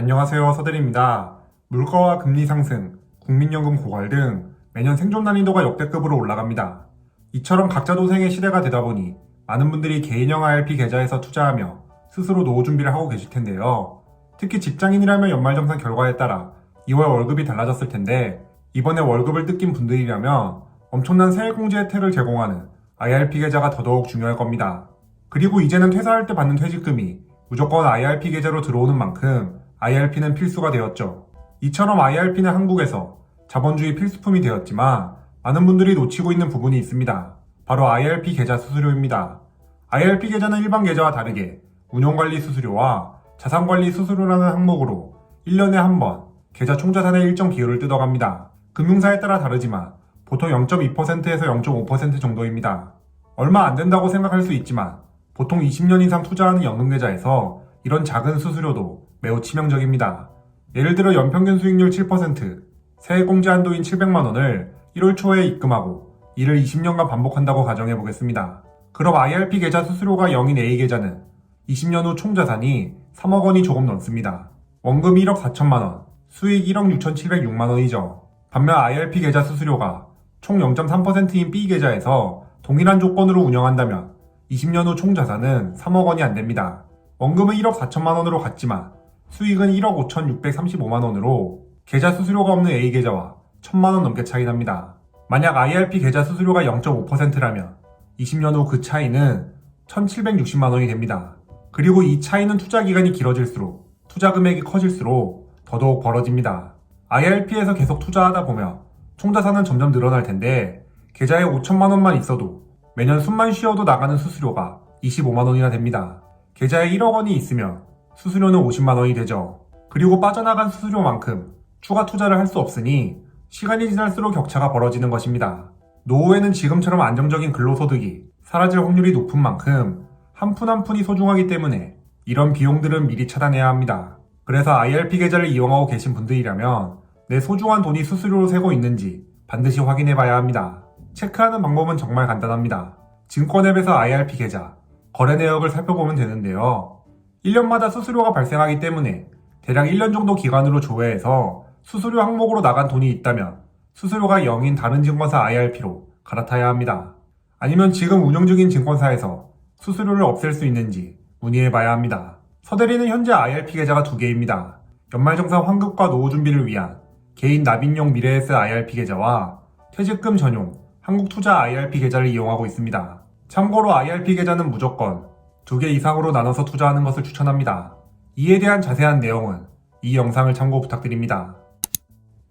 안녕하세요. 서대리입니다. 물가와 금리 상승, 국민연금 고갈 등 매년 생존 난이도가 역대급으로 올라갑니다. 이처럼 각자 도생의 시대가 되다 보니 많은 분들이 개인형 IRP 계좌에서 투자하며 스스로 노후 준비를 하고 계실 텐데요. 특히 직장인이라면 연말정산 결과에 따라 2월 월급이 달라졌을 텐데 이번에 월급을 뜯긴 분들이라면 엄청난 세액공제 혜택을 제공하는 IRP 계좌가 더더욱 중요할 겁니다. 그리고 이제는 퇴사할 때 받는 퇴직금이 무조건 IRP 계좌로 들어오는 만큼 IRP는 필수가 되었죠. 이처럼 IRP는 한국에서 자본주의 필수품이 되었지만 많은 분들이 놓치고 있는 부분이 있습니다. 바로 IRP 계좌 수수료입니다. IRP 계좌는 일반 계좌와 다르게 운용관리 수수료와 자산관리 수수료라는 항목으로 1년에 한 번 계좌 총자산의 일정 비율을 뜯어갑니다. 금융사에 따라 다르지만 보통 0.2%에서 0.5% 정도입니다. 얼마 안 된다고 생각할 수 있지만 보통 20년 이상 투자하는 연금계좌에서 이런 작은 수수료도 매우 치명적입니다. 예를 들어 연평균 수익률 7%, 세액 공제 한도인 700만 원을 1월 초에 입금하고 이를 20년간 반복한다고 가정해 보겠습니다. 그럼 IRP 계좌 수수료가 0인 A 계좌는 20년 후 총 자산이 3억 원이 조금 넘습니다. 원금 1억 4천만 원, 수익 1억 6,706만 원이죠. 반면 IRP 계좌 수수료가 총 0.3%인 B 계좌에서 동일한 조건으로 운영한다면 20년 후 총 자산은 3억 원이 안 됩니다. 원금은 1억 4천만 원으로 갔지만 수익은 1억 5,635만 원으로 계좌 수수료가 없는 A 계좌와 1천만 원 넘게 차이 납니다. 만약 IRP 계좌 수수료가 0.5%라면 20년 후 그 차이는 1,760만 원이 됩니다. 그리고 이 차이는 투자 기간이 길어질수록 투자 금액이 커질수록 더더욱 벌어집니다. IRP에서 계속 투자하다 보면 총자산은 점점 늘어날 텐데 계좌에 5천만 원만 있어도 매년 숨만 쉬어도 나가는 수수료가 25만 원이나 됩니다. 계좌에 1억 원이 있으면 수수료는 50만 원이 되죠. 그리고 빠져나간 수수료만큼 추가 투자를 할 수 없으니 시간이 지날수록 격차가 벌어지는 것입니다. 노후에는 지금처럼 안정적인 근로소득이 사라질 확률이 높은 만큼 한 푼 한 푼이 소중하기 때문에 이런 비용들은 미리 차단해야 합니다. 그래서 IRP 계좌를 이용하고 계신 분들이라면 내 소중한 돈이 수수료로 새고 있는지 반드시 확인해 봐야 합니다. 체크하는 방법은 정말 간단합니다. 증권앱에서 IRP 계좌, 거래 내역을 살펴보면 되는데요. 1년마다 수수료가 발생하기 때문에 대략 1년 정도 기간으로 조회해서 수수료 항목으로 나간 돈이 있다면 수수료가 0인 다른 증권사 IRP로 갈아타야 합니다. 아니면 지금 운영 중인 증권사에서 수수료를 없앨 수 있는지 문의해 봐야 합니다. 서대리는 현재 IRP 계좌가 두 개입니다. 연말정산 환급과 노후 준비를 위한 개인 납입용 미래에스 IRP 계좌와 퇴직금 전용 한국투자 IRP 계좌를 이용하고 있습니다. 참고로 IRP 계좌는 무조건 두 개 이상으로 나눠서 투자하는 것을 추천합니다. 이에 대한 자세한 내용은 이 영상을 참고 부탁드립니다.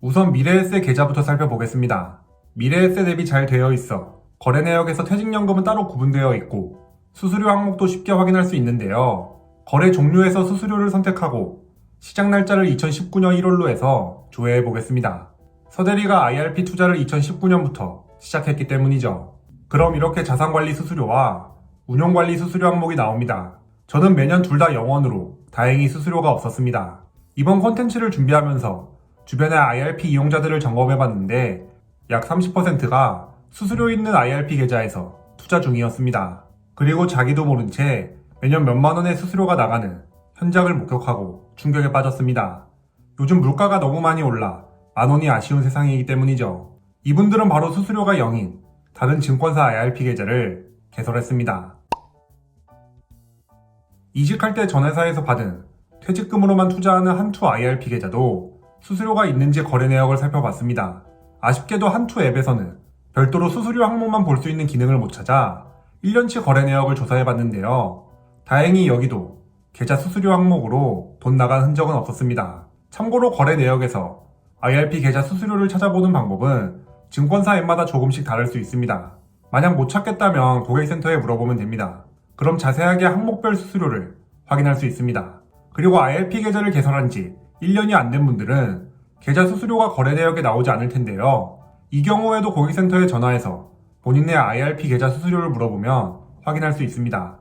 우선 미래에셋 계좌부터 살펴보겠습니다. 미래에셋 앱이 잘 되어 있어 거래 내역에서 퇴직연금은 따로 구분되어 있고 수수료 항목도 쉽게 확인할 수 있는데요. 거래 종류에서 수수료를 선택하고 시작 날짜를 2019년 1월로 해서 조회해 보겠습니다. 서대리가 IRP 투자를 2019년부터 시작했기 때문이죠. 그럼 이렇게 자산관리 수수료와 운용관리 수수료 항목이 나옵니다. 저는 매년 둘다 0원으로 다행히 수수료가 없었습니다. 이번 콘텐츠를 준비하면서 주변의 IRP 이용자들을 점검해 봤는데 약 30%가 수수료 있는 IRP 계좌에서 투자 중이었습니다. 그리고 자기도 모른 채 매년 몇만 원의 수수료가 나가는 현장을 목격하고 충격에 빠졌습니다. 요즘 물가가 너무 많이 올라 만 원이 아쉬운 세상이기 때문이죠. 이분들은 바로 수수료가 0인 다른 증권사 IRP 계좌를 개설했습니다. 이직할 때 전 회사에서 받은 퇴직금으로만 투자하는 한투 IRP 계좌도 수수료가 있는지 거래 내역을 살펴봤습니다. 아쉽게도 한투 앱에서는 별도로 수수료 항목만 볼 수 있는 기능을 못 찾아 1년치 거래 내역을 조사해 봤는데요. 다행히 여기도 계좌 수수료 항목으로 돈 나간 흔적은 없었습니다. 참고로 거래 내역에서 IRP 계좌 수수료를 찾아보는 방법은 증권사 앱마다 조금씩 다를 수 있습니다. 만약 못 찾겠다면 고객센터에 물어보면 됩니다. 그럼 자세하게 항목별 수수료를 확인할 수 있습니다. 그리고 IRP 계좌를 개설한 지 1년이 안 된 분들은 계좌 수수료가 거래 내역에 나오지 않을 텐데요. 이 경우에도 고객센터에 전화해서 본인의 IRP 계좌 수수료를 물어보면 확인할 수 있습니다.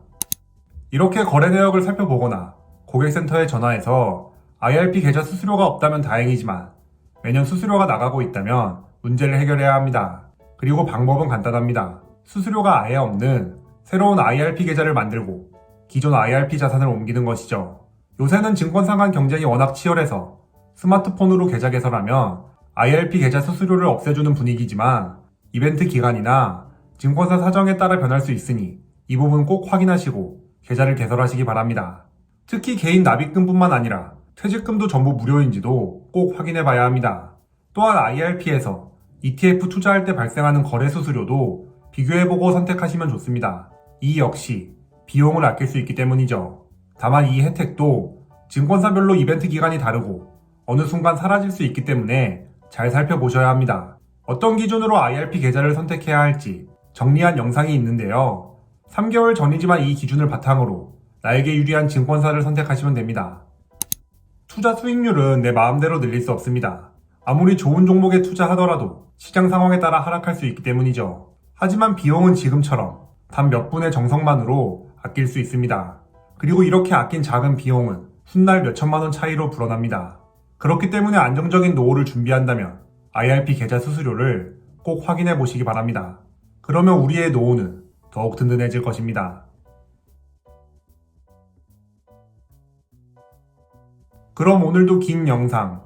이렇게 거래 내역을 살펴보거나 고객센터에 전화해서 IRP 계좌 수수료가 없다면 다행이지만 매년 수수료가 나가고 있다면 문제를 해결해야 합니다. 그리고 방법은 간단합니다. 수수료가 아예 없는 새로운 IRP 계좌를 만들고 기존 IRP 자산을 옮기는 것이죠. 요새는 증권사 간 경쟁이 워낙 치열해서 스마트폰으로 계좌 개설하면 IRP 계좌 수수료를 없애주는 분위기지만 이벤트 기간이나 증권사 사정에 따라 변할 수 있으니 이 부분 꼭 확인하시고 계좌를 개설하시기 바랍니다. 특히 개인 납입금뿐만 아니라 퇴직금도 전부 무료인지도 꼭 확인해 봐야 합니다. 또한 IRP에서 ETF 투자할 때 발생하는 거래 수수료도 비교해보고 선택하시면 좋습니다. 이 역시 비용을 아낄 수 있기 때문이죠. 다만 이 혜택도 증권사별로 이벤트 기간이 다르고 어느 순간 사라질 수 있기 때문에 잘 살펴보셔야 합니다. 어떤 기준으로 IRP 계좌를 선택해야 할지 정리한 영상이 있는데요. 3개월 전이지만 이 기준을 바탕으로 나에게 유리한 증권사를 선택하시면 됩니다. 투자 수익률은 내 마음대로 늘릴 수 없습니다. 아무리 좋은 종목에 투자하더라도 시장 상황에 따라 하락할 수 있기 때문이죠. 하지만 비용은 지금처럼 단 몇 분의 정성만으로 아낄 수 있습니다. 그리고 이렇게 아낀 작은 비용은 훗날 몇천만 원 차이로 불어납니다. 그렇기 때문에 안정적인 노후를 준비한다면 IRP 계좌 수수료를 꼭 확인해 보시기 바랍니다. 그러면 우리의 노후는 더욱 든든해질 것입니다. 그럼 오늘도 긴 영상